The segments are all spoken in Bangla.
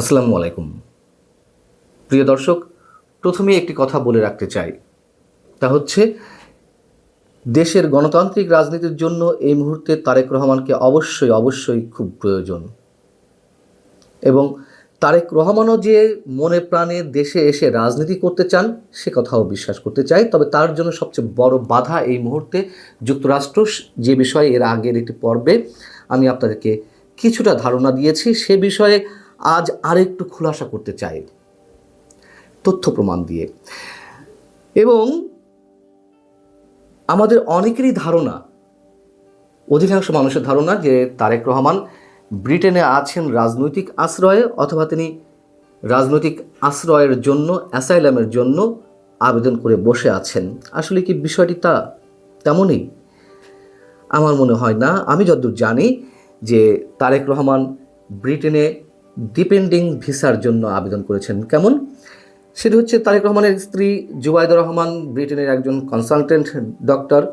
আসসালামু আলাইকুম। প্রিয় দর্শক প্রথমে একটি কথা বলে রাখতে চাই। তা হচ্ছে, দেশের গণতান্ত্রিক রাজনীতির জন্য এই মুহূর্তে তারেক রহমানকে অবশ্যই অবশ্যই খুব প্রয়োজন। এবং তারেক রহমানও যে মনে প্রাণে দেশে এসে রাজনীতি করতে চান, সে কথাও বিশ্বাস করতে চাই। তবে তার জন্য সবচেয়ে বড় বাধা এই মুহূর্তে যুক্তরাষ্ট্র, যে বিষয়ে এর আগের একটি পর্বে আমি আপনাদেরকে কিছুটা ধারণা দিয়েছি, সে বিষয়ে আজ আরেকটু খুলাসা করতে চাই। তথ্য প্রমাণ দিয়ে। এবং আমাদের অনেকেরই ধারণা, অধিকাংশ মানুষের ধারণা যে তারেক রহমান ব্রিটেনে আছেন রাজনৈতিক আশ্রয়ে অথবা তিনি রাজনৈতিক আশ্রয়ের জন্য, অ্যাসাইলামের জন্য আবেদন করে বসে আছেন। আসলে কি বিষয়টি তা তেমনই? আমার মনে হয় না। আমি যতদূর জানি যে তারেক রহমান ব্রিটেনে ডিপেন্ডিং ভিসার জন্য আবেদন করেছেন। কেমন? সেটি হচ্ছে তারেক রহমানের স্ত্রী জুবাইদুর রহমান, ব্রিটেনের একজন কনসালটেন্ট ডক্টর।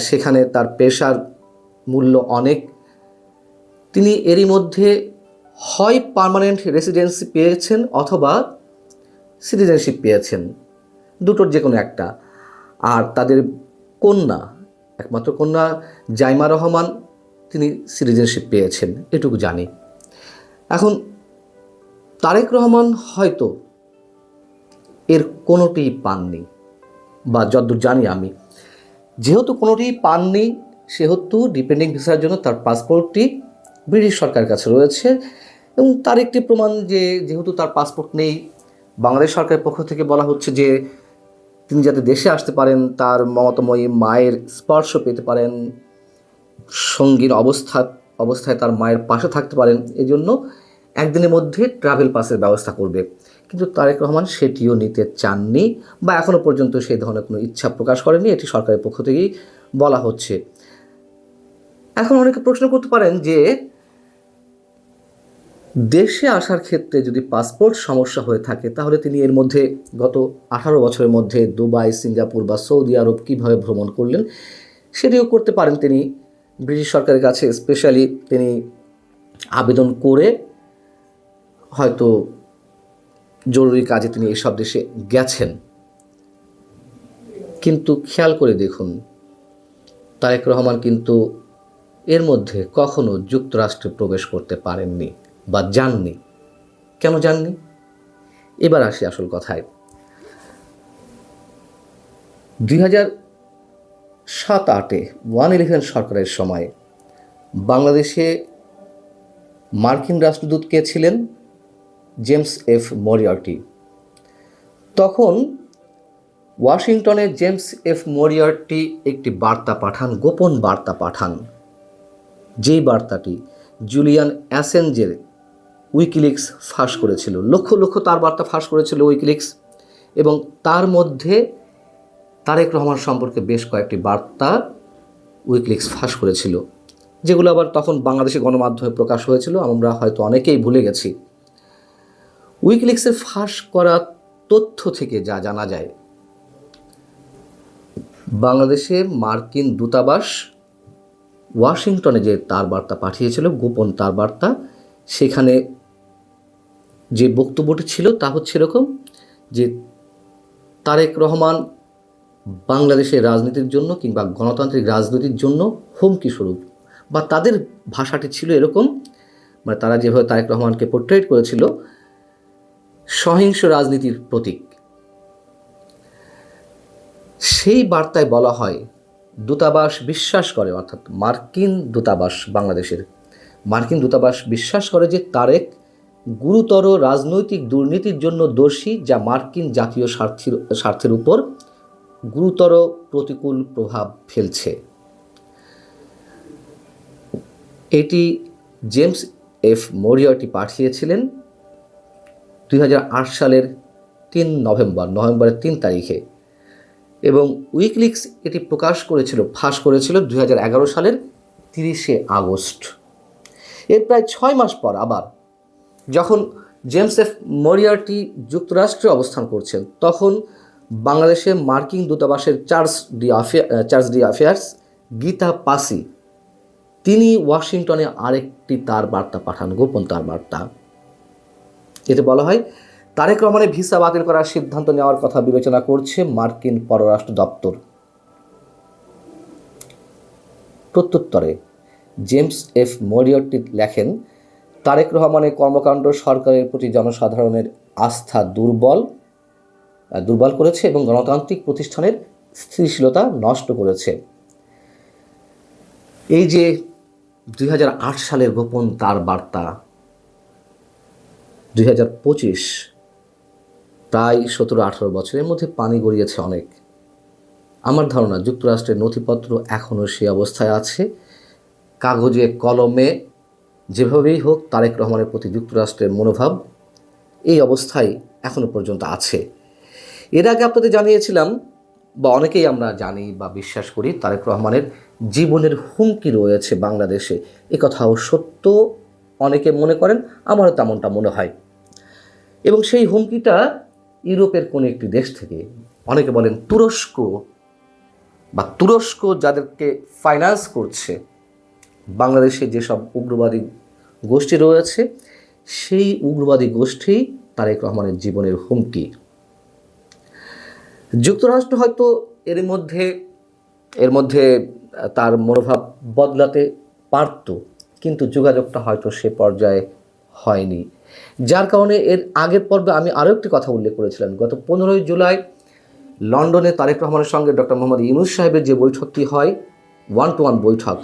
সেখানে তার পেশার মূল্য অনেক। তিনি এরই মধ্যে হয় পার্মানেন্ট রেসিডেন্সি পেয়েছেন অথবা সিটিজেনশিপ পেয়েছেন। দুটোর যে কোনো একটা। আর তাদের কন্যা, একমাত্র কন্যা জাইমা রহমান, তিনি সিটিজেনশিপ পেয়েছেন। এটুকু জানি। এখন তারেক রহমান হয়তো এর কোনোটিই পাননি, বা যতদূর জানি আমি। যেহেতু কোনোটিই পাননি, সেহেতু ডিপেন্ডিং ভিসার জন্য তার পাসপোর্টটি ব্রিটিশ সরকারের কাছে রয়েছে এবং তার একটি প্রমাণ যে যেহেতু তার পাসপোর্ট নেই, বাংলাদেশ সরকারের পক্ষ থেকে বলা হচ্ছে যে তিনি যাতে দেশে আসতে পারেন, তার মমতাময়ী মায়ের স্পর্শ পেতে পারেন, সঙ্গীর অবস্থা অবস্থায় তার মায়ের পাশে থাকতে পারেন এই জন্য একদিনের মধ্যে ট্রাভেল পাসের ব্যবস্থা করবে। কিন্তু তারেক রহমান সেটিও নিতে চাননি বা এখনও পর্যন্ত সেই ধরনের কোনো ইচ্ছা প্রকাশ করেনি এটি সরকারের পক্ষ থেকেই বলা হচ্ছে। এখন অনেকে প্রশ্ন করতে পারেন যে, দেশে আসার ক্ষেত্রে যদি পাসপোর্ট সমস্যা হয়ে থাকে, তাহলে তিনি এর মধ্যে গত আঠারো বছরের মধ্যে দুবাই, সিঙ্গাপুর বা সৌদি আরব কীভাবে ভ্রমণ করলেন, সেটিও করতে পারেন তিনি। ব্রিটিশ সরকারের কাছে স্পেশালি তিনি আবেদন করে হয়তো জরুরি কাজে তিনি এসব দেশে গেছেন। কিন্তু খেয়াল করে দেখুন, তারেক রহমান কিন্তু এর মধ্যে কখনো যুক্তরাষ্ট্রে প্রবেশ করতে পারেননি বা যাননি। কেন যাননি? এবার আসি আসল কথায়। দুই হাজার সাত আটে ওয়ান ইলেভেন সরকারের সময় বাংলাদেশে মার্কিন রাষ্ট্রদূত কে ছিলেন? James F Moriarty. তখন ওয়াশিংটনে জেমস এফ মরিয়ার্টি একটি বার্তা পাঠান, গোপন বার্তা পাঠান। যেই বার্তাটি জুলিয়ান অ্যাসেঞ্জের উইকিলিক্স ফাঁস করেছিল। লক্ষ লক্ষ তার বার্তা ফাঁস করেছিল উইকিলিক্স এবং তার মধ্যে তারেক রহমান সম্পর্কে বেশ কয়েকটি বার্তা উইকলিক্স ফাঁস করেছিল, যেগুলো আবার তখন বাংলাদেশে গণমাধ্যমে প্রকাশ হয়েছিল, আমরা হয়তো অনেকেই ভুলে গেছি। উইকিলিক্সের ফাঁস করা তথ্য থেকে যা জানা যায়, বাংলাদেশে মার্কিন দূতাবাস ওয়াশিংটনে যে তার বার্তা পাঠিয়েছিল, গোপন তার বার্তা, সেখানে যে বক্তব্যটি ছিল তা হচ্ছে এরকম যে তারেক রহমান বাংলাদেশের রাজনীতির জন্য কিংবা গণতান্ত্রিক রাজনীতির জন্য হুমকি স্বরূপ। বা তাদের ভাষাটি ছিল এরকম মানে তারা যেভাবে তারেক রহমানকে পোর্ট্রেট করেছিল, সহিংস রাজনীতির প্রতীক। সেই বার্তায় বলা হয়, দূতাবাস বিশ্বাস করে, অর্থাৎ মার্কিন দূতাবাস বাংলাদেশের। মার্কিন দূতাবাস বিশ্বাস করে যে তারেক গুরুতর রাজনৈতিক দুর্নীতির জন্য দোষী, যা মার্কিন জাতীয় স্বার্থের স্বার্থের উপর গুরুতর প্রতিকূল প্রভাব ফেলছে। এটি জেমস এফ মরিয়াটি পাঠিয়েছিলেন দুই হাজার আট সালের তিন নভেম্বর, নভেম্বরের তিন তারিখে। এবং উইকলিক্স এটি প্রকাশ করেছিল, ফাঁস করেছিল দুই হাজার এগারো সালের তিরিশে আগস্ট। এর প্রায় ছয় মাস পর আবার যখন জেমস এফ মরিয়ার্টি যুক্তরাষ্ট্রে অবস্থান করছেন, তখন বাংলাদেশে মার্কিন দূতাবাসের charge de affaire charge de affairs, Gita Pasi. তিনি ওয়াশিংটনে আরেকটি তার বার্তা পাঠান, গোপন তার বার্তা। এতে বলা হয়, তারেক রহমানের ভিসা বাতিল করার সিদ্ধান্ত নেওয়ার কথা বিবেচনা করছে মার্কিন পররাষ্ট্র দপ্তর। প্রত্যুত্তরে, জেমস এফ মরিয়টি লেখেন, তারেক রহমানের কর্মকাণ্ড সরকারের প্রতি জনসাধারণের আস্থা দুর্বল দুর্বল করেছে এবং গণতান্ত্রিক প্রতিষ্ঠানের স্থিতিশীলতা নষ্ট করেছে। এই যে দুই হাজার আট সালের গোপন তার বার্তা, দুই হাজার পঁচিশ প্রায় সতেরো আঠারো বছরের মধ্যে পানি গড়িয়েছে অনেক। আমার ধারণা যুক্তরাষ্ট্রের নথিপত্র এখনও সেই অবস্থায় আছে। কাগজে, কলমে, যেভাবেই হোক তারেক রহমানের প্রতি যুক্তরাষ্ট্রের মনোভাব এই অবস্থায় এখনও পর্যন্ত আছে। এর আগে আপনাদের জানিয়েছিলাম, বা অনেকেই আমরা জানি বা বিশ্বাস করি, তারেক রহমানের জীবনের হুমকি রয়েছে বাংলাদেশে। কথাও সত্য, অনেকে মনে করেন, আমারও তেমনটা মনে হয়। এবং সেই হুমকিটা ইউরোপের কোনো একটি দেশ থেকে, অনেকে বলেন তুরস্ক, বা তুরস্ক যাদেরকে ফাইন্যান্স করছে, বাংলাদেশে যেসব উগ্রবাদী গোষ্ঠী রয়েছে, সেই উগ্রবাদী গোষ্ঠী তারেক রহমানের জীবনের হুমকি। যুক্তরাষ্ট্র হয়তো এর মধ্যে এর মধ্যে তার মনোভাব বদলাতে পারত, কিন্তু যোগাযোগটা হয়তো সে পর্যায়ে হয়নি। যার কারণে এর আগের পর্বে আমি আরও একটি কথা উল্লেখ করেছিলাম। গত পনেরোই জুলাই লন্ডনে তারেক রহমানের সঙ্গে ডক্টর মোহাম্মদ ইউনুস সাহেবের যে বৈঠকটি হয় ওয়ান টু ওয়ান বৈঠক,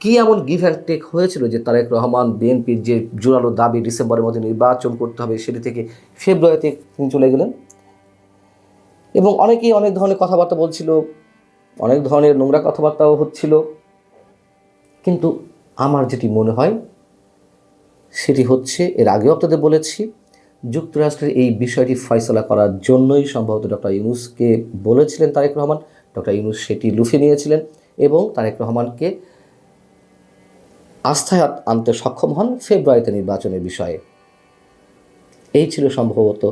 কি এমন গিভ অ্যান্ড টেক হয়েছিল যে তারেক রহমান বিএনপির যে জোরালো দাবি ডিসেম্বরের মধ্যে নির্বাচন করতে হবে সেটি থেকে ফেব্রুয়ারিতে তিনি চলে গেলেন? এবং অনেকেই অনেক ধরনের কথাবার্তা বলছিল, অনেক ধরনের নোংরা কথাবার্তাও হচ্ছিল। কিন্তু আমার যেটি মনে হয়, সেটি হচ্ছে, এর আগেও আপনাদের বলেছি, যুক্তরাষ্ট্রের এই বিষয়টি ফয়সলা করার জন্যই সম্ভবত ডক্টর ইউনুসকে বলেছিলেন তারেক রহমান। ডক্টর ইউনুস সেটি লুফে নিয়েছিলেন এবং তারেক রহমানকে আস্থায় আনতে সক্ষম হন ফেব্রুয়ারিতে নির্বাচনের বিষয়ে। এই ছিল সম্ভবত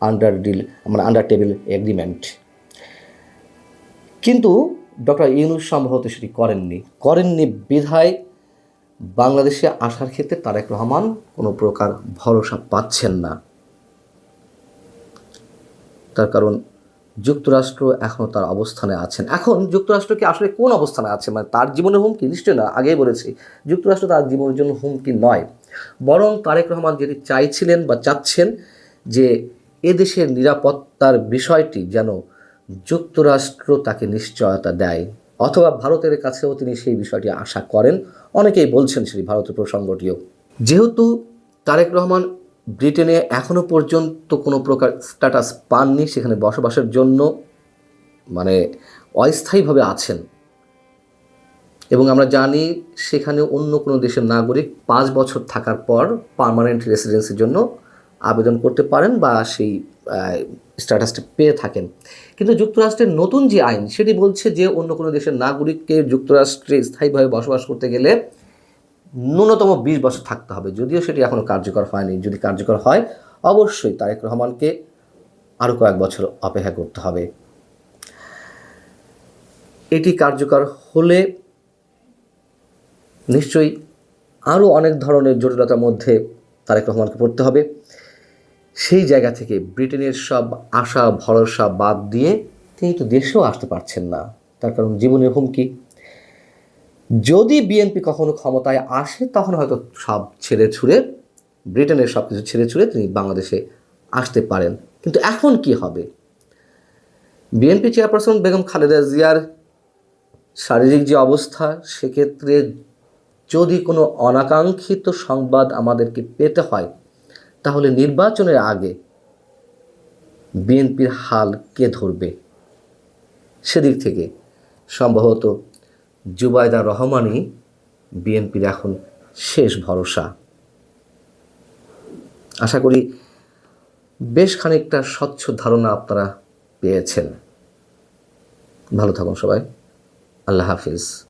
আন্ডার ডিল মানে আন্ডার টেবিল এগ্রিমেন্ট কিন্তু ডক্টর ইউনুস সম্ভবত সেটি করেননি। করেননি বিধায় বাংলাদেশে আসার ক্ষেত্রে তারেক রহমান কোনো প্রকার ভরসা পাচ্ছেন না। তার কারণ যুক্তরাষ্ট্র এখনও তার অবস্থানে আছেন। এখন যুক্তরাষ্ট্র কি আসলে কোন অবস্থানে আছে? মানে তার জীবনের হুমকি? নিশ্চয় না, আগেই বলেছি। যুক্তরাষ্ট্র তার জীবনের জন্য হুমকি নয়। বরং তারেক রহমান যেটি চাইছিলেন বা চাচ্ছেন যে এদেশের নিরাপত্তার বিষয়টি যেন যুক্তরাষ্ট্র তাকে নিশ্চয়তা দেয় অথবা ভারতের কাছেও তিনি সেই বিষয়টি আশা করেন। অনেকেই বলছেন সেই ভারতের প্রসঙ্গটিও। যেহেতু তারেক রহমান ব্রিটেনে এখনও পর্যন্ত কোনো প্রকার স্ট্যাটাস পাননি, সেখানে বসবাসের জন্য মানে অস্থায়ীভাবে আছেন। এবং আমরা জানি সেখানে অন্য কোনো দেশের নাগরিক পাঁচ বছর থাকার পর পার্মানেন্ট রেসিডেন্সির জন্য আবেদন করতে পারেন বা সেই স্ট্যাটাসটা পেয়ে থাকেন। কিন্তু যুক্তরাষ্ট্রের নতুন যে আইন, সেটি বলছে যে অন্য কোনো দেশের নাগরিককে যুক্তরাষ্ট্রে স্থায়ীভাবে বসবাস করতে গেলে ন্যূনতম বিশ বছর থাকতে হবে। যদিও সেটি এখনও কার্যকর হয়নি। যদি কার্যকর হয়, অবশ্যই তারেক রহমানকে আরও কয়েক বছর অপেক্ষা করতে হবে। এটি কার্যকর হলে নিশ্চয়ই আরও অনেক ধরনের জটিলতার মধ্যে তারেক রহমানকে পড়তে হবে। সেই জায়গা থেকে ব্রিটেনের সব আশা, ভরসা বাদ দিয়ে তিনি তো দেশেও আসতে পারছেন না। তার কারণ জীবনের হুমকি। যদি বিএনপি কখনো ক্ষমতায় আসে, তখন হয়তো সব ছেড়ে ছুড়ে, ব্রিটেনের সব কিছু ছেড়ে ছুড়ে তিনি বাংলাদেশে আসতে পারেন। কিন্তু এখন কি হবে? বিএনপি চেয়ারপারসন বেগম খালেদা জিয়ার শারীরিক যে অবস্থা, সেক্ষেত্রে যদি কোনো অনাকাঙ্ক্ষিত সংবাদ আমাদেরকে পেতে হয় তাহলে নির্বাচনের আগে বিএনপির হাল কে ধরবে? সেদিক থেকে সম্ভবত জুবাইদা রহমানই বিএনপির এখন শেষ ভরসা। আশা করি বেশ খানিকটা স্বচ্ছ ধারণা আপনারা পেয়েছেন। ভালো থাকুন সবাই। আল্লাহ হাফিজ।